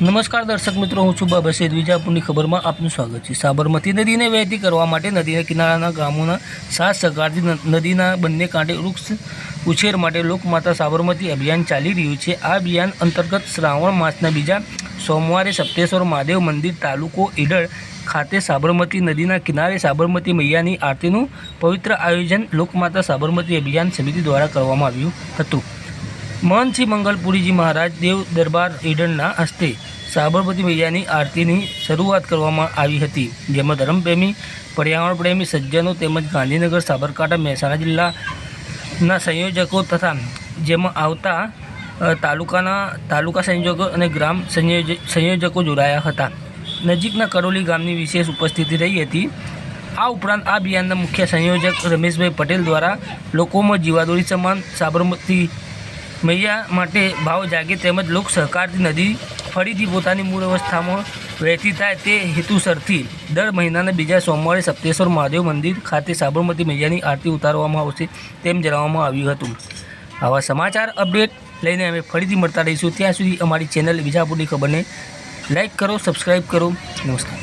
નમસ્કાર દર્શક મિત્રો, હું છું બાબા સૈદ વિજાપુરની ખબરમાં આપનું સ્વાગત છે. સાબરમતી નદીને વહેતી કરવા માટે નદીના કિનારાના ગામોના સાત સહકારથી નદીના બંને કાંઠે વૃક્ષ ઉછેર માટે લોકમાતા સાબરમતી અભિયાન ચાલી રહ્યું છે. આ અભિયાન અંતર્ગત શ્રાવણ માસના બીજા સોમવારે સપ્તેશ્વર મહાદેવ મંદિર તાલુકો ઈડર ખાતે સાબરમતી નદીના કિનારે સાબરમતી મૈયાની આરતીનું પવિત્ર આયોજન લોકમાતા સાબરમતી અભિયાન સમિતિ દ્વારા કરવામાં આવ્યું હતું. શ્રી મંગલપુરીજી મહારાજ દેવ દરબાર ઈડનના હસ્તે સાબરમતી મૈયાની આરતીની શરૂઆત કરવામાં આવી હતી, જેમાં ધર્મપ્રેમી પર્યાવરણ પ્રેમી સજ્જનો તેમજ ગાંધીનગર, સાબરકાંઠા, મહેસાણા જિલ્લાના સંયોજકો તથા જેમાં આવતા તાલુકાના, તાલુકા સંયોજકો અને ગ્રામ સંયોજકો જોડાયા હતા. નજીકના કરોલી ગામની વિશેષ ઉપસ્થિતિ રહી હતી. આ ઉપરાંત આ અભિયાનના મુખ્ય સંયોજક રમેશભાઈ પટેલ દ્વારા લોકોમાં જીવાદોરી સમાન સાબરમતી મૈયા માટે ભાવ જાગે તેમજ લોક સહકારથી નદી ફરીથી પોતાની મૂળ અવસ્થામાં વહેતી થાય તે હેતુસરથી દર મહિનાના બીજા સોમવારે સપ્તેશ્વર મહાદેવ મંદિર ખાતે સાબરમતી મૈયાની આરતી ઉતારવામાં આવશે તેમ જણાવવામાં આવ્યું હતું. આવા સમાચાર અપડેટ લઈને અમે ફરીથી મળતા રહીશું. ત્યાં સુધી અમારી ચેનલ બીજાપુરની ખબરને લાઇક કરો સબસ્ક્રાઈબ કરો. નમસ્કાર.